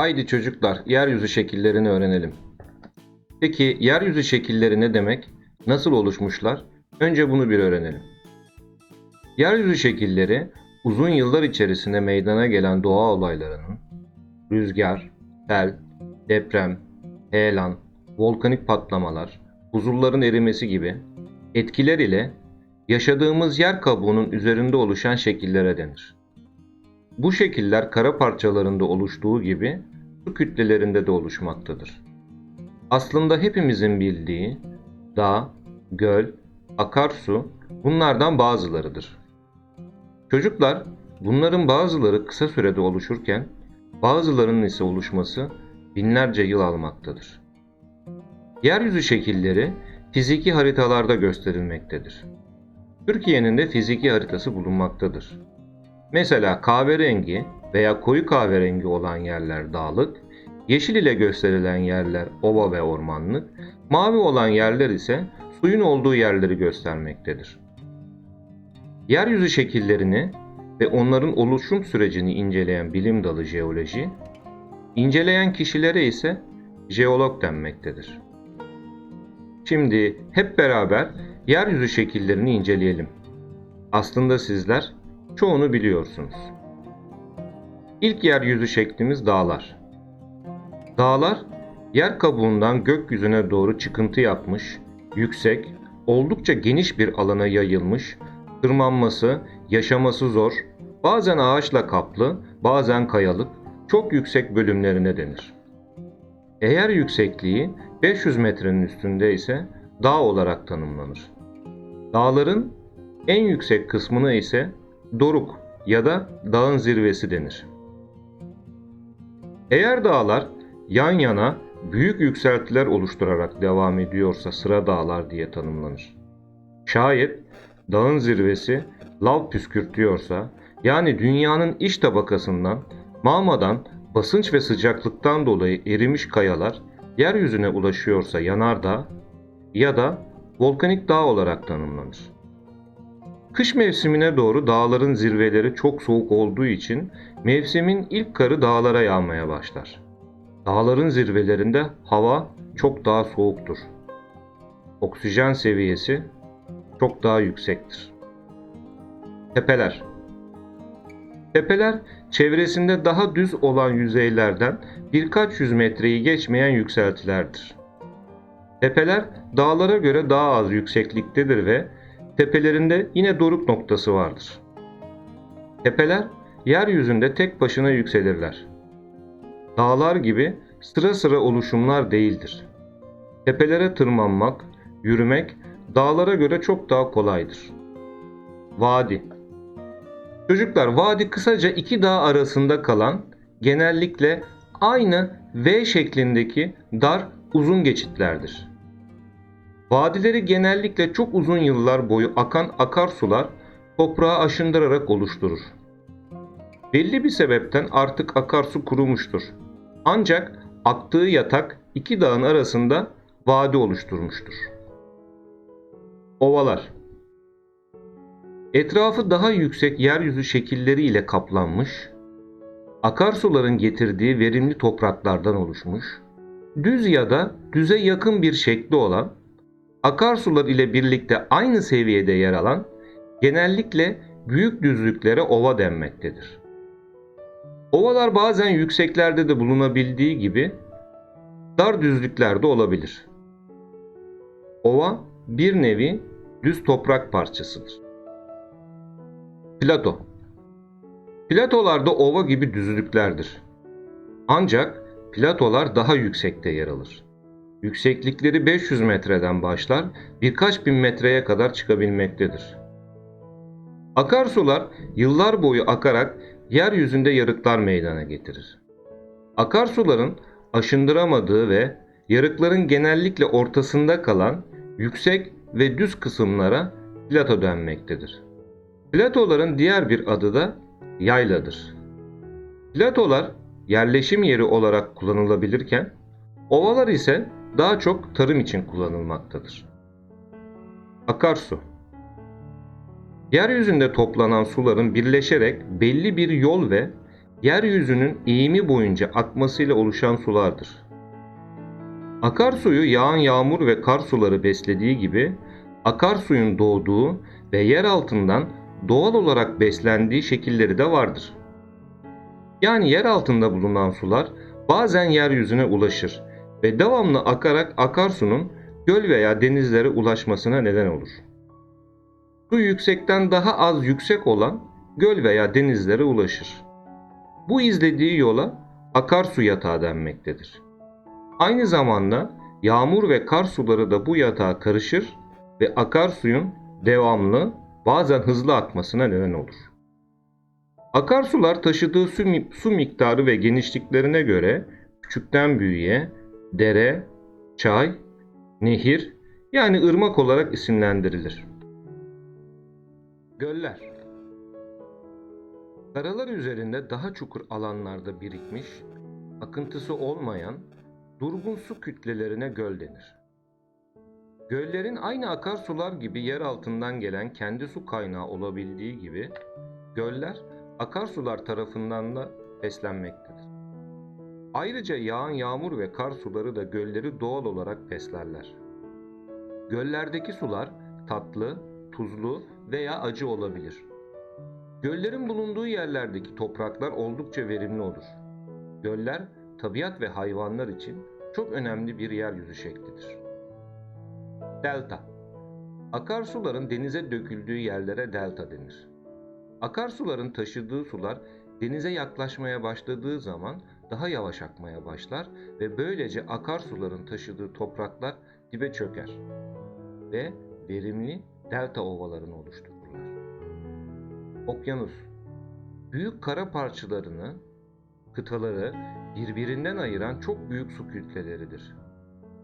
Haydi çocuklar, yeryüzü şekillerini öğrenelim. Peki yeryüzü şekilleri ne demek? Nasıl oluşmuşlar? Önce bunu bir öğrenelim. Yeryüzü şekilleri uzun yıllar içerisinde meydana gelen doğa olaylarının rüzgar, sel, deprem, heyelan, volkanik patlamalar, buzulların erimesi gibi etkiler ile yaşadığımız yer kabuğunun üzerinde oluşan şekillere denir. Bu şekiller kara parçalarında oluştuğu gibi su kütlelerinde de oluşmaktadır. Aslında hepimizin bildiği dağ, göl, akarsu bunlardan bazılarıdır. Çocuklar bunların bazıları kısa sürede oluşurken bazılarının ise oluşması binlerce yıl almaktadır. Yeryüzü şekilleri fiziki haritalarda gösterilmektedir. Türkiye'nin de fiziki haritası bulunmaktadır. Mesela kahverengi veya koyu kahverengi olan yerler dağlık, yeşil ile gösterilen yerler ova ve ormanlık, mavi olan yerler ise suyun olduğu yerleri göstermektedir. Yeryüzü şekillerini ve onların oluşum sürecini inceleyen bilim dalı jeoloji, inceleyen kişilere ise jeolog denmektedir. Şimdi hep beraber yeryüzü şekillerini inceleyelim. Aslında sizler çoğunu biliyorsunuz. İlk yeryüzü şeklimiz dağlar. Dağlar yer kabuğundan gökyüzüne doğru çıkıntı yapmış, yüksek, oldukça geniş bir alana yayılmış, tırmanması, yaşaması zor, bazen ağaçla kaplı, bazen kayalık, çok yüksek bölümlerine denir. Eğer yüksekliği 500 metrenin üstünde ise dağ olarak tanımlanır. Dağların en yüksek kısmına ise doruk ya da dağın zirvesi denir. Eğer dağlar yan yana büyük yükseltiler oluşturarak devam ediyorsa sıra dağlar diye tanımlanır. Şayet dağın zirvesi lav püskürtüyorsa yani dünyanın iç tabakasından mağmadan basınç ve sıcaklıktan dolayı erimiş kayalar yeryüzüne ulaşıyorsa yanardağ ya da volkanik dağ olarak tanımlanır. Kış mevsimine doğru dağların zirveleri çok soğuk olduğu için mevsimin ilk karı dağlara yağmaya başlar. Dağların zirvelerinde hava çok daha soğuktur. Oksijen seviyesi çok daha yüksektir. Tepeler Tepeler çevresinde daha düz olan yüzeylerden birkaç yüz metreyi geçmeyen yükseltilerdir. Tepeler dağlara göre daha az yüksekliktedir ve tepelerinde yine doruk noktası vardır. Tepeler yeryüzünde tek başına yükselirler. Dağlar gibi sıra sıra oluşumlar değildir. Tepelere tırmanmak, yürümek dağlara göre çok daha kolaydır. Vadi Çocuklar vadi kısaca iki dağ arasında kalan genellikle aynı V şeklindeki dar uzun geçitlerdir. Vadileri genellikle çok uzun yıllar boyu akan akarsular toprağı aşındırarak oluşturur. Belli bir sebepten artık akarsu kurumuştur. Ancak aktığı yatak iki dağın arasında vadi oluşturmuştur. Ovalar Etrafı daha yüksek yeryüzü şekilleri ile kaplanmış, akarsuların getirdiği verimli topraklardan oluşmuş, düz ya da düze yakın bir şekli olan, akarsular ile birlikte aynı seviyede yer alan, genellikle büyük düzlüklere ova denmektedir. Ovalar bazen yükseklerde de bulunabildiği gibi dar düzlüklerde olabilir. Ova bir nevi düz toprak parçasıdır. Plato Platolarda ova gibi düzlüklerdir. Ancak platolar daha yüksekte yer alır. Yükseklikleri 500 metreden başlar, birkaç bin metreye kadar çıkabilmektedir. Akarsular yıllar boyu akarak yeryüzünde yarıklar meydana getirir. Akarsuların aşındıramadığı ve yarıkların genellikle ortasında kalan yüksek ve düz kısımlara plato denmektedir. Platoların diğer bir adı da yayladır. Platolar yerleşim yeri olarak kullanılabilirken ovalar ise daha çok tarım için kullanılmaktadır. Akarsu Yeryüzünde toplanan suların birleşerek belli bir yol ve yeryüzünün eğimi boyunca akmasıyla oluşan sulardır. Akarsuyu yağan yağmur ve kar suları beslediği gibi akarsuyun doğduğu ve yer altından doğal olarak beslendiği şekilleri de vardır. Yani yer altında bulunan sular bazen yeryüzüne ulaşır ve devamlı akarak akarsunun göl veya denizlere ulaşmasına neden olur. Su yüksekten daha az yüksek olan göl veya denizlere ulaşır. Bu izlediği yola akarsu yatağı denmektedir. Aynı zamanda yağmur ve kar suları da bu yatağa karışır ve akarsuyun devamlı bazen hızlı akmasına neden olur. Akarsular taşıdığı su, su miktarı ve genişliklerine göre küçükten büyüğe dere, çay, nehir yani ırmak olarak isimlendirilir. Göller Karalar üzerinde daha çukur alanlarda birikmiş, akıntısı olmayan durgun su kütlelerine göl denir. Göllerin aynı akarsular gibi yer altından gelen kendi su kaynağı olabildiği gibi göller akarsular tarafından da beslenmektedir. Ayrıca yağan yağmur ve kar suları da gölleri doğal olarak beslerler. Göllerdeki sular tatlı, tuzlu veya acı olabilir. Göllerin bulunduğu yerlerdeki topraklar oldukça verimli olur. Göller tabiat ve hayvanlar için çok önemli bir yeryüzü şeklidir. Delta Akarsuların denize döküldüğü yerlere delta denir. Akarsuların taşıdığı sular denize yaklaşmaya başladığı zaman daha yavaş akmaya başlar ve böylece akarsuların taşıdığı topraklar dibe çöker ve verimli delta ovalarını oluştururlar. Okyanus Büyük kara parçalarını, kıtaları birbirinden ayıran çok büyük su kütleleridir.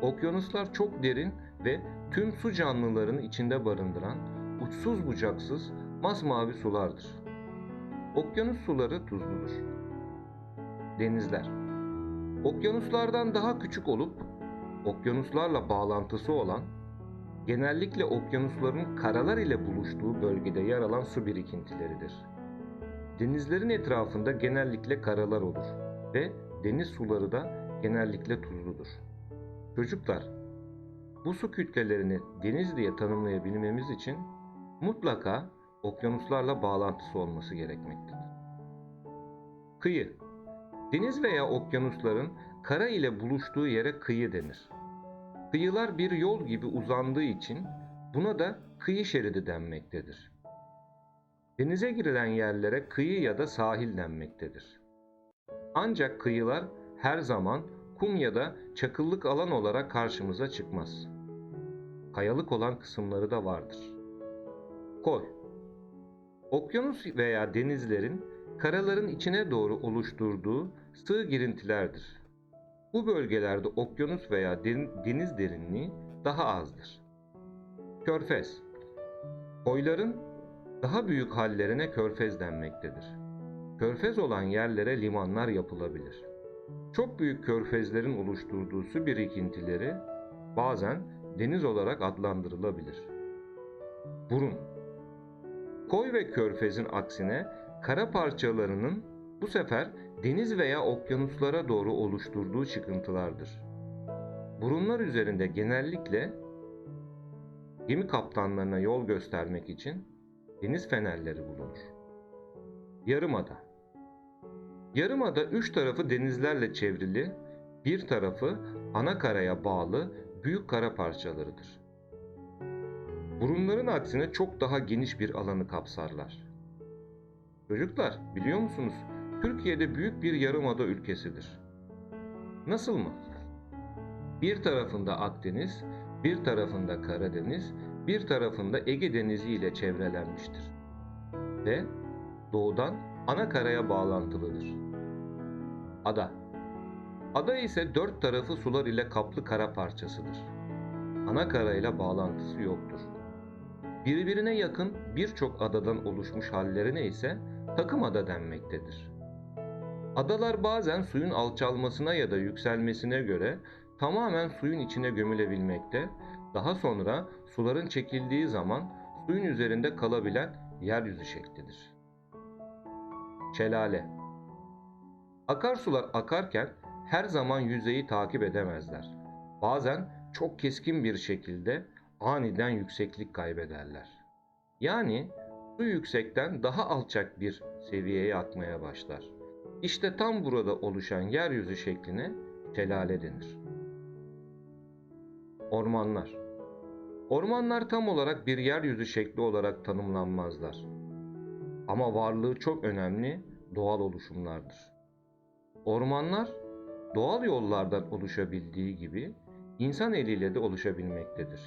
Okyanuslar çok derin ve tüm su canlılarını içinde barındıran uçsuz bucaksız masmavi sulardır. Okyanus suları tuzludur. Denizler Okyanuslardan daha küçük olup okyanuslarla bağlantısı olan genellikle okyanusların karalar ile buluştuğu bölgede yer alan su birikintileridir. Denizlerin etrafında genellikle karalar olur ve deniz suları da genellikle tuzludur. Çocuklar, bu su kütlelerini deniz diye tanımlayabilmemiz için mutlaka okyanuslarla bağlantısı olması gerekmektedir. Kıyı Deniz veya okyanusların kara ile buluştuğu yere kıyı denir. Kıyılar bir yol gibi uzandığı için buna da kıyı şeridi denmektedir. Denize girilen yerlere kıyı ya da sahil denmektedir. Ancak kıyılar her zaman kum ya da çakıllık alan olarak karşımıza çıkmaz. Kayalık olan kısımları da vardır. Koy Okyanus veya denizlerin karaların içine doğru oluşturduğu sığ girintilerdir. Bu bölgelerde okyanus veya den- deniz derinliği daha azdır. Körfez Koyların daha büyük hallerine körfez denmektedir. Körfez olan yerlere limanlar yapılabilir. Çok büyük körfezlerin oluşturduğu su birikintileri bazen deniz olarak adlandırılabilir. Burun Koy ve körfezin aksine kara parçalarının bu sefer deniz veya okyanuslara doğru oluşturduğu çıkıntılardır. Burunlar üzerinde genellikle gemi kaptanlarına yol göstermek için deniz fenerleri bulunur. Yarımada Yarımada üç tarafı denizlerle çevrili, bir tarafı ana karaya bağlı büyük kara parçalarıdır. Burunların aksine çok daha geniş bir alanı kapsarlar. Çocuklar biliyor musunuz? Türkiye'de büyük bir yarımada ülkesidir. Nasıl mı? Bir tarafında Akdeniz, bir tarafında Karadeniz, bir tarafında Ege Denizi ile çevrelenmiştir. Ve doğudan ana karaya bağlantılıdır. Ada Ada ise dört tarafı sular ile kaplı kara parçasıdır. Ana karayla bağlantısı yoktur. Birbirine yakın birçok adadan oluşmuş hallerine ise takım ada denmektedir. Adalar bazen suyun alçalmasına ya da yükselmesine göre tamamen suyun içine gömülebilmekte, daha sonra suların çekildiği zaman suyun üzerinde kalabilen yeryüzü şeklidir. Şelale Akarsular akarken her zaman yüzeyi takip edemezler. Bazen çok keskin bir şekilde aniden yükseklik kaybederler. Yani su yüksekten daha alçak bir seviyeye akmaya başlar. İşte tam burada oluşan yeryüzü şekline şelale denir. Ormanlar Ormanlar tam olarak bir yeryüzü şekli olarak tanımlanmazlar. Ama varlığı çok önemli doğal oluşumlardır. Ormanlar doğal yollardan oluşabildiği gibi insan eliyle de oluşabilmektedir.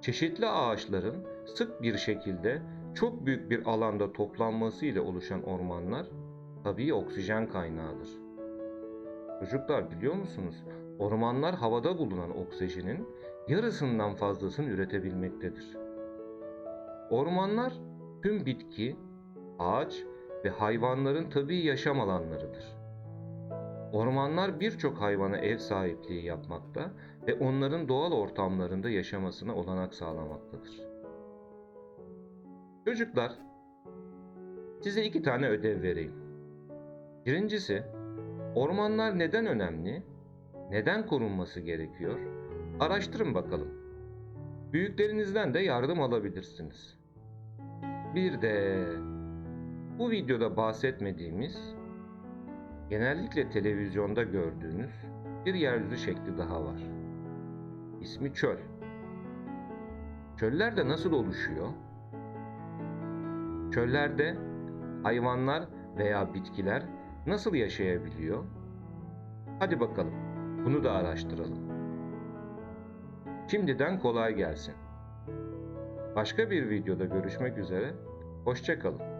Çeşitli ağaçların sık bir şekilde çok büyük bir alanda toplanması ile oluşan ormanlar tabii oksijen kaynağıdır. Çocuklar biliyor musunuz? Ormanlar havada bulunan oksijenin yarısından fazlasını üretebilmektedir. Ormanlar tüm bitki, ağaç ve hayvanların tabii yaşam alanlarıdır. Ormanlar birçok hayvana ev sahipliği yapmakta ve onların doğal ortamlarında yaşamasına olanak sağlamaktadır. Çocuklar, size iki tane ödev vereyim. Birincisi, ormanlar neden önemli, neden korunması gerekiyor? Araştırın bakalım. Büyüklerinizden de yardım alabilirsiniz. Bir de bu videoda bahsetmediğimiz genellikle televizyonda gördüğünüz bir yeryüzü şekli daha var. İsmi çöl. Çöller de nasıl oluşuyor? Çöllerde hayvanlar veya bitkiler nasıl yaşayabiliyor? Hadi bakalım bunu da araştıralım. Şimdiden kolay gelsin. Başka bir videoda görüşmek üzere. Hoşçakalın.